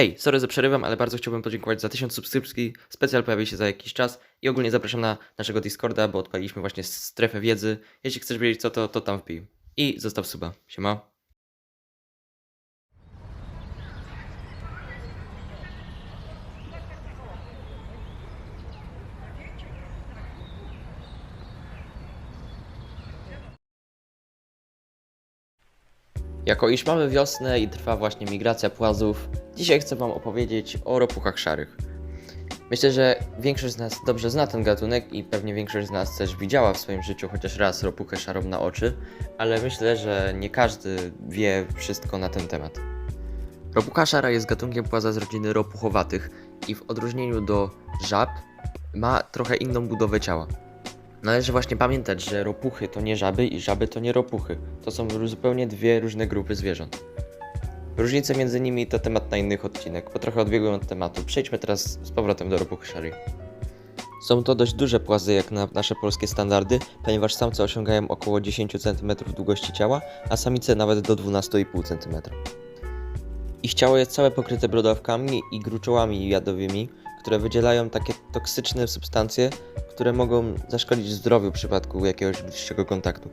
Hej, sorry, że przerywam, ale bardzo chciałbym podziękować za 1000 subskrypcji. Specjal pojawi się za jakiś czas i ogólnie zapraszam na naszego Discorda, bo odpaliliśmy właśnie strefę wiedzy. Jeśli chcesz wiedzieć co to, to tam wbij. I zostaw suba. Siema. Jako iż mamy wiosnę i trwa właśnie migracja płazów, dzisiaj chcę Wam opowiedzieć o ropuchach szarych. Myślę, że większość z nas dobrze zna ten gatunek i pewnie większość z nas też widziała w swoim życiu chociaż raz ropuchę szarą na oczy, ale myślę, że nie każdy wie wszystko na ten temat. Ropucha szara jest gatunkiem płaza z rodziny ropuchowatych i w odróżnieniu do żab ma trochę inną budowę ciała. Należy właśnie pamiętać, że ropuchy to nie żaby i żaby to nie ropuchy. To są zupełnie dwie różne grupy zwierząt. Różnice między nimi to temat na innych odcinek, bo trochę odbiegłem od tematu. Przejdźmy teraz z powrotem do ropuchy szarej. Są to dość duże płazy jak na nasze polskie standardy, ponieważ samce osiągają około 10 cm długości ciała, a samice nawet do 12,5 cm. Ich ciało jest całe pokryte brodawkami i gruczołami jadowymi, które wydzielają takie toksyczne substancje, które mogą zaszkodzić zdrowiu w przypadku jakiegoś bliższego kontaktu.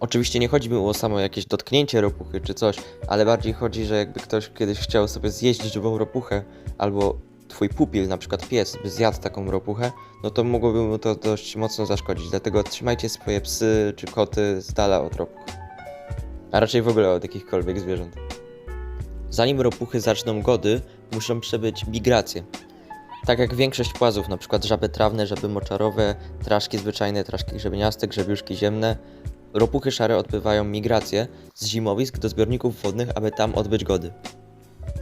Oczywiście nie chodzi mi o samo jakieś dotknięcie ropuchy czy coś, ale bardziej chodzi, że jakby ktoś kiedyś chciał sobie zjeść żywą ropuchę, albo twój pupil, na przykład pies, by zjadł taką ropuchę, no to mogłoby mu to dość mocno zaszkodzić. Dlatego trzymajcie swoje psy czy koty z dala od ropuch. A raczej w ogóle od jakichkolwiek zwierząt. Zanim ropuchy zaczną gody, muszą przebyć migrację. Tak jak większość płazów, np. żaby trawne, żaby moczarowe, traszki zwyczajne, traszki grzebieniaste, grzebiuszki ziemne, ropuchy szare odbywają migrację z zimowisk do zbiorników wodnych, aby tam odbyć gody.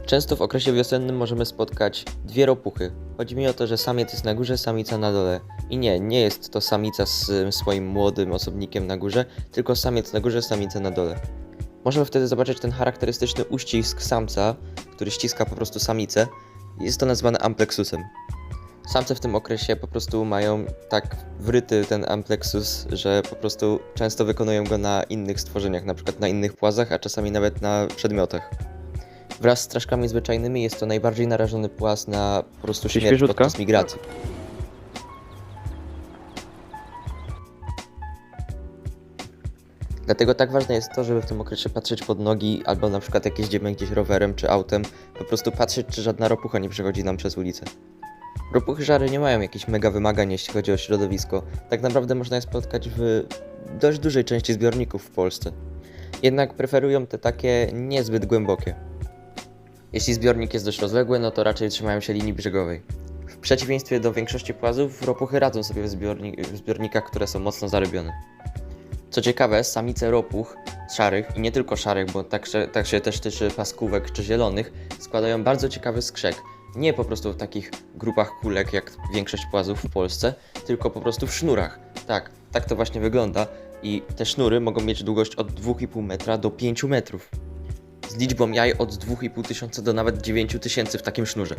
Często w okresie wiosennym możemy spotkać dwie ropuchy. Chodzi mi o to, że samiec jest na górze, samica na dole. I nie, nie jest to samica z y, swoim młodym osobnikiem na górze, tylko samiec na górze, samica na dole. Możemy wtedy zobaczyć ten charakterystyczny uścisk samca, który ściska po prostu samicę. Jest to nazwane amplexusem. Samce w tym okresie po prostu mają tak wryty ten amplexus, że po prostu często wykonują go na innych stworzeniach, na przykład na innych płazach, a czasami nawet na przedmiotach. Wraz z straszkami zwyczajnymi jest to najbardziej narażony płaz na po prostu śmierć Świeżutka? podczas migracji. Dlatego tak ważne jest to, żeby w tym okresie patrzeć pod nogi, albo na przykład jak jeździmy gdzieś rowerem czy autem, po prostu patrzeć, czy żadna ropucha nie przechodzi nam przez ulicę. Ropuchy żary nie mają jakichś mega wymagań, jeśli chodzi o środowisko. Tak naprawdę można je spotkać w dość dużej części zbiorników w Polsce. Jednak preferują te takie niezbyt głębokie. Jeśli zbiornik jest dość rozległy, no to raczej trzymają się linii brzegowej. W przeciwieństwie do większości płazów, ropuchy radzą sobie w, zbiorni- w zbiornikach, które są mocno zarybione. Co ciekawe, samice ropuch szarych i nie tylko szarych, bo tak, się- tak się też tyczy paskówek czy zielonych, składają bardzo ciekawy skrzek. Nie po prostu w takich grupach kulek jak większość płazów w Polsce, tylko po prostu w sznurach. Tak, tak to właśnie wygląda i te sznury mogą mieć długość od 2,5 metra do 5 metrów. Z liczbą jaj od 2,5 tysiąca do nawet 9 tysięcy w takim sznurze.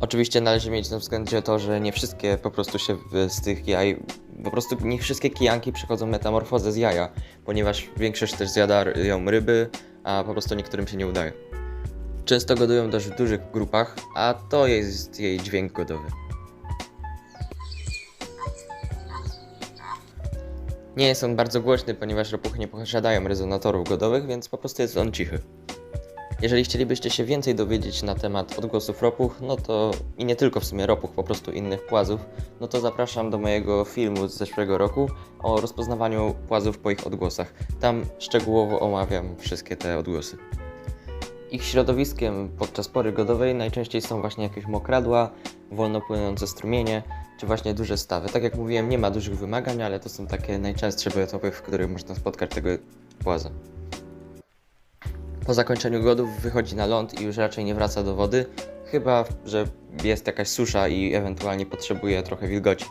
Oczywiście należy mieć na względzie to, że nie wszystkie po prostu się z tych jaj, po prostu nie wszystkie kijanki przechodzą metamorfozę z jaja, ponieważ większość też zjadają ryby, a po prostu niektórym się nie udaje. Często godują też w dużych grupach, a to jest jej dźwięk godowy. Nie jest on bardzo głośny, ponieważ ropuchy nie posiadają rezonatorów godowych, więc po prostu jest on cichy. Jeżeli chcielibyście się więcej dowiedzieć na temat odgłosów ropuch, no to i nie tylko w sumie ropuch, po prostu innych płazów, no to zapraszam do mojego filmu z zeszłego roku o rozpoznawaniu płazów po ich odgłosach. Tam szczegółowo omawiam wszystkie te odgłosy. Ich środowiskiem podczas pory godowej najczęściej są właśnie jakieś mokradła, wolno płynące strumienie, czy właśnie duże stawy. Tak jak mówiłem, nie ma dużych wymagań, ale to są takie najczęstsze biotopy, w których można spotkać tego płaza. Po zakończeniu godów wychodzi na ląd i już raczej nie wraca do wody, chyba że jest jakaś susza i ewentualnie potrzebuje trochę wilgoci.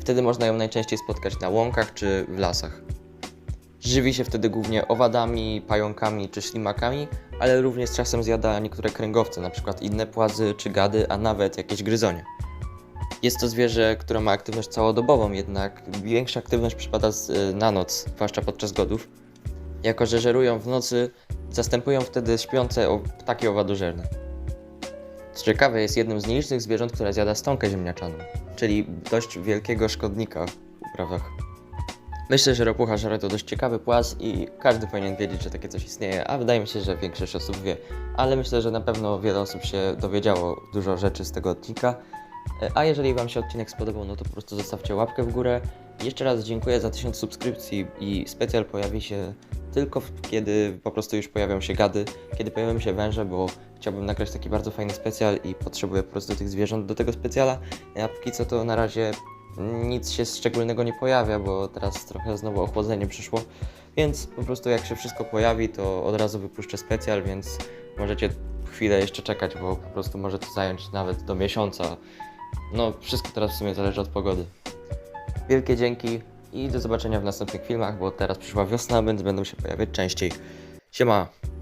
Wtedy można ją najczęściej spotkać na łąkach czy w lasach. Żywi się wtedy głównie owadami, pająkami czy ślimakami, ale również czasem zjada niektóre kręgowce, np. inne płazy czy gady, a nawet jakieś gryzonie. Jest to zwierzę, które ma aktywność całodobową, jednak większa aktywność przypada z, na noc, zwłaszcza podczas godów. Jako, że żerują w nocy, zastępują wtedy śpiące ptaki owadożerne. Co ciekawe, jest jednym z nielicznych zwierząt, które zjada stonkę ziemniaczaną, czyli dość wielkiego szkodnika w uprawach. Myślę, że ropucha żare to dość ciekawy płaz i każdy powinien wiedzieć, że takie coś istnieje, a wydaje mi się, że większość osób wie. Ale myślę, że na pewno wiele osób się dowiedziało dużo rzeczy z tego odcinka. E, A jeżeli Wam się odcinek spodobał, no to po prostu zostawcie łapkę w górę. Jeszcze raz dziękuję za 1000 subskrypcji i specjal pojawi się tylko kiedy po prostu już pojawią się gady, kiedy pojawią się węże, bo chciałbym nagrać taki bardzo fajny specjal i potrzebuję po prostu tych zwierząt do tego specjala. A póki co to na razie nic się szczególnego nie pojawia, bo teraz trochę znowu ochłodzenie przyszło. Więc po prostu jak się wszystko pojawi, to od razu wypuszczę specjal, więc możecie chwilę jeszcze czekać, bo po prostu może to zająć nawet do miesiąca. No, wszystko teraz w sumie zależy od pogody. Wielkie dzięki i do zobaczenia w następnych filmach, bo teraz przyszła wiosna, więc będą się pojawiać częściej. Siema!